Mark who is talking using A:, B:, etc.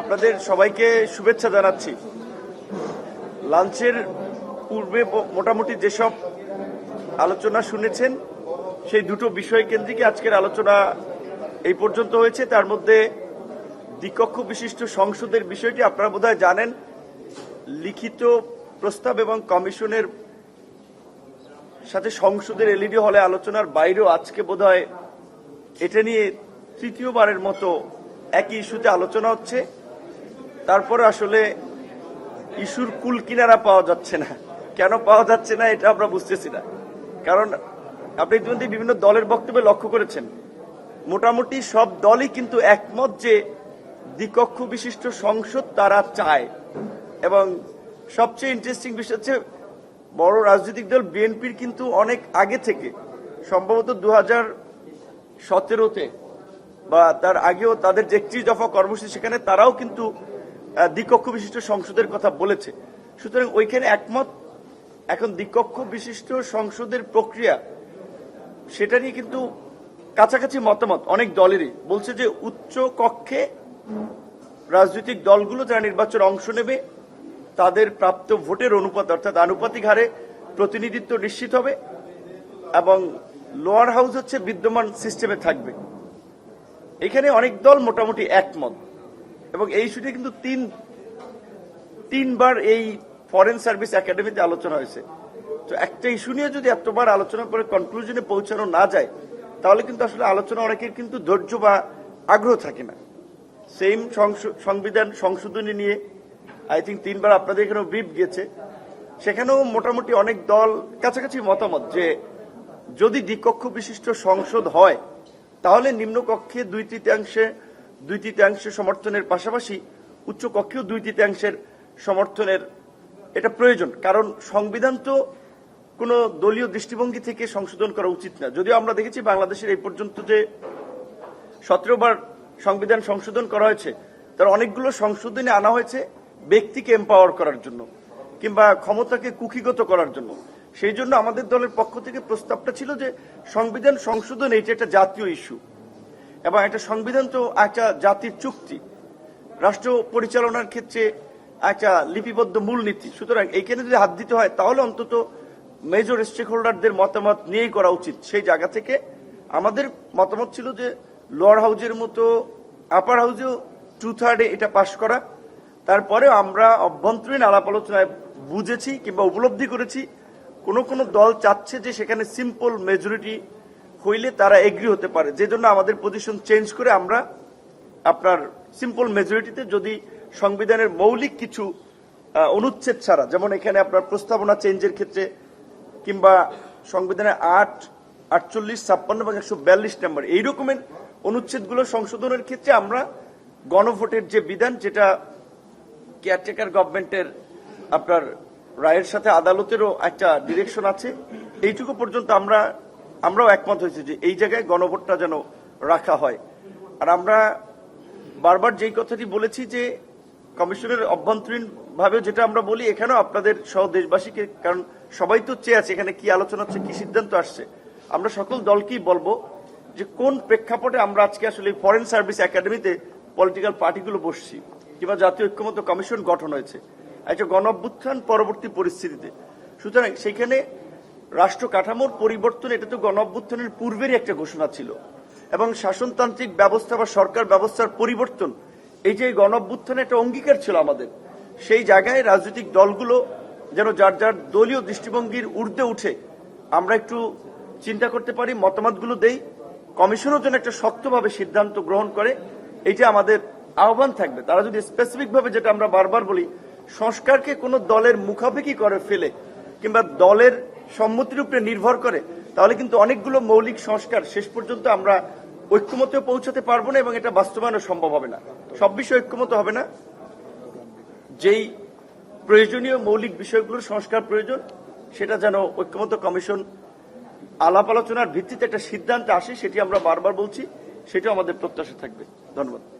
A: আপনাদের সবাইকে শুভেচ্ছা জানাচ্ছি। লাঞ্চের পূর্বে মোটামুটি যেসব আলোচনা শুনেছেন, সেই দুটো বিষয় কেন্দ্রিক আজকের আলোচনা এই পর্যন্ত হয়েছে। তার মধ্যে দ্বিকক্ষ বিশিষ্ট সংসদের বিষয়টি আপনারা বোধহয় জানেন। লিখিত প্রস্তাব এবং কমিশনের সাথে সংসদের এলইডি হলে আলোচনার বাইরেও আজকে বোধহয় এটা নিয়ে তৃতীয়বারের মতো একই ইস্যুতে আলোচনা হচ্ছে। তারপরে আসলে ইস্যুর কুল কিনারা পাওয়া যাচ্ছে না। কেন পাওয়া যাচ্ছে না এটা আমরা বুঝতেছি না। কারণ আপনি ইতিমধ্যে বিভিন্ন দলের বক্তব্যে লক্ষ্য করেছেন। মোটামুটি সব দলই কিন্তু একমত যে দ্বিকক্ষ বিশিষ্ট সংসদ তারা চায়। এবং সবচেয়ে ইন্টারেস্টিং বিষয় হচ্ছে বড় রাজনৈতিক দল বিএনপির কিন্তু অনেক আগে থেকে, সম্ভবত দু হাজার সতেরোতে বা তার আগেও তাদের যে একত্রিশ দফা কর্মসূচি সেখানে তারাও কিন্তু দ্বিকক্ষ বিশিষ্ট সংসদের কথা বলেছে। সুতরাং ওইখানে একমত, এখন দ্বিকক্ষ বিশিষ্ট সংসদের প্রক্রিয়া, সেটা নিয়ে কিন্তু কাছাকাছি মতামত অনেক দলেরই। বলছে যে উচ্চ কক্ষে রাজনৈতিক দলগুলো যারা নির্বাচনে অংশ নেবে, তাদের প্রাপ্ত ভোটের অনুপাত, অর্থাৎ আনুপাতিক হারে প্রতিনিধিত্ব নিশ্চিত হবে এবং লোয়ার হাউস হচ্ছে বিদ্যমান সিস্টেমে থাকবে। এখানে অনেক দল মোটামুটি একমত। এবং এই ইস্যুটি কিন্তু তিন, তিনবার এই ফরেন সার্ভিস একাডেমিতে আলোচনা হয়েছে। তো একটা ইস্যু নিয়ে যদি এতবার আলোচনা করে কনক্লুশনে পৌঁছানো না যায়, তাহলে কিন্তু আসলে আলোচনা অনেকের কিন্তু ধৈর্য বা আগ্রহ থাকে না। সেম সংবিধান সংশোধনী নিয়ে আই থিঙ্ক তিনবার আপনাদের এখানেও ব্রিফ গিয়েছে। সেখানেও মোটামুটি অনেক দল কাছাকাছি মতামত যে যদি দ্বিকক্ষ বিশিষ্ট সংসদ হয়, তাহলে নিম্নকক্ষে দুই তৃতীয়াংশে দুই তৃতীয়াংশ সমর্থনের পাশাপাশি উচ্চ কক্ষেও দুই তৃতীয়াংশের সমর্থনের এটা প্রয়োজন। কারণ সংবিধান তো কোনো দলীয় দৃষ্টিভঙ্গি থেকে সংশোধন করা উচিত না। যদিও আমরা দেখেছি বাংলাদেশের এই পর্যন্ত যে সতেরো বার সংবিধান সংশোধন করা হয়েছে, তার অনেকগুলো সংশোধনে আনা হয়েছে ব্যক্তিকে এম্পাওয়ার করার জন্য কিংবা ক্ষমতাকে কুক্ষিগত করার জন্য। সেই জন্য আমাদের দলের পক্ষ থেকে প্রস্তাবটা ছিল যে সংবিধান সংশোধন এইটা একটা জাতীয় ইস্যু এবং একটা সংবিধান তো একটা জাতির চুক্তি। রাষ্ট্র পরিচালনার ক্ষেত্রে একটা লিপিবদ্ধ মূলনীতি। সুতরাং এইখানে যদি হাত দিতে হয়, তাহলে অন্তত মেজর স্টেক হোল্ডারদের মতামত নিয়েই করা উচিত। সেই জায়গা থেকে আমাদের মতামত ছিল যে লোয়ার হাউজের মতো আপার হাউজেও টু থার্ডে এটা পাশ করা। তারপরে আমরা অভ্যন্তরীণ আলাপ আলোচনায় বুঝেছি কিংবা উপলব্ধি করেছি, কোন কোন দল চাচ্ছে যে সেখানে সিম্পল মেজরিটি হইলে তারা এগ্রি হতে পারে। যে জন্য আমাদের পজিশন চেঞ্জ করে আমরা আপনার সিম্পল মেজরিটিতে যদি সংবিধানের মৌলিক কিছু অনুচ্ছেদ ছাড়া, যেমন এখানে আপনার প্রস্তাবনা চেঞ্জের ক্ষেত্রে কিংবা সংবিধানের আট, আটচল্লিশ, ছাপ্পান্ন এবং একশো বিয়াল্লিশ নম্বর এই রকমের অনুচ্ছেদগুলো সংশোধনের ক্ষেত্রে আমরা গণভোটের যে বিধান, যেটা কেয়ারটেকার গভর্নমেন্টের আপনার রায়ের সাথে আদালতেরও একটা ডিরেকশন আছে, এইটুকু পর্যন্ত আমরা আমরাও একমত হয়েছি যে এই জায়গায় গণভোটটা যেন রাখা হয়। আর আমরা বারবার যেই কথাটি বলেছি যে কমিশনের অভ্যন্তরীণ ভাবে যেটা আমরা বলি, এখানেও আপনাদের সহ দেশবাসীকে, কারণ সবাই তো চেয়ে আছে এখানে কি আলোচনা হচ্ছে, কি সিদ্ধান্ত আসছে। আমরা সকল দলকেই বলব যে কোন প্রেক্ষাপটে আমরা আজকে আসলে ফরেন সার্ভিস একাডেমিতে পলিটিক্যাল পার্টিগুলো বসছি, কিংবা জাতীয় ঐক্যমত কমিশন গঠন হয়েছে। একটা গণ অভ্যুত্থান পরবর্তী পরিস্থিতিতে। সুতরাং সেখানে রাষ্ট্র কাঠামোর পরিবর্তন, এটা তো গণ অভ্যুত্থানের পূর্বেরই একটা ঘোষণা ছিল। এবং শাসনতান্ত্রিক ব্যবস্থা বা সরকার ব্যবস্থার পরিবর্তন, এই যে গণ অভ্যুত্থানের একটা অঙ্গীকার ছিল আমাদের, সেই জায়গায় রাজনৈতিক দলগুলো যেন যার যার দলীয় দৃষ্টিভঙ্গির ঊর্ধ্বে উঠে আমরা একটু চিন্তা করতে পারি, মতামতগুলো দেই, কমিশনও যেন একটা শক্তভাবে সিদ্ধান্ত গ্রহণ করে, এইটা আমাদের আহ্বান থাকবে। তারা যদি স্পেসিফিক ভাবে যেটা আমরা বারবার বলি, সংস্কারকে কোনো দলের মুখাপেক্ষি করে ফেলে, কিংবা দলের সম্মতির উপরে নির্ভর করে, তাহলে কিন্তু অনেকগুলো মৌলিক সংস্কার শেষ পর্যন্ত আমরা ঐক্যমতে পৌঁছাতে পারব না এবং এটা বাস্তবায়নও সম্ভব হবে না। সব বিষয়ে ঐক্যমত হবে না। যেই প্রয়োজনীয় মৌলিক বিষয়গুলোর সংস্কার প্রয়োজন, সেটা যেন ঐক্যমত কমিশন আলাপ আলোচনার ভিত্তিতে একটা সিদ্ধান্তে আসে, সেটি আমরা বারবার বলছি, সেটাও আমাদের প্রত্যাশা থাকবে। ধন্যবাদ।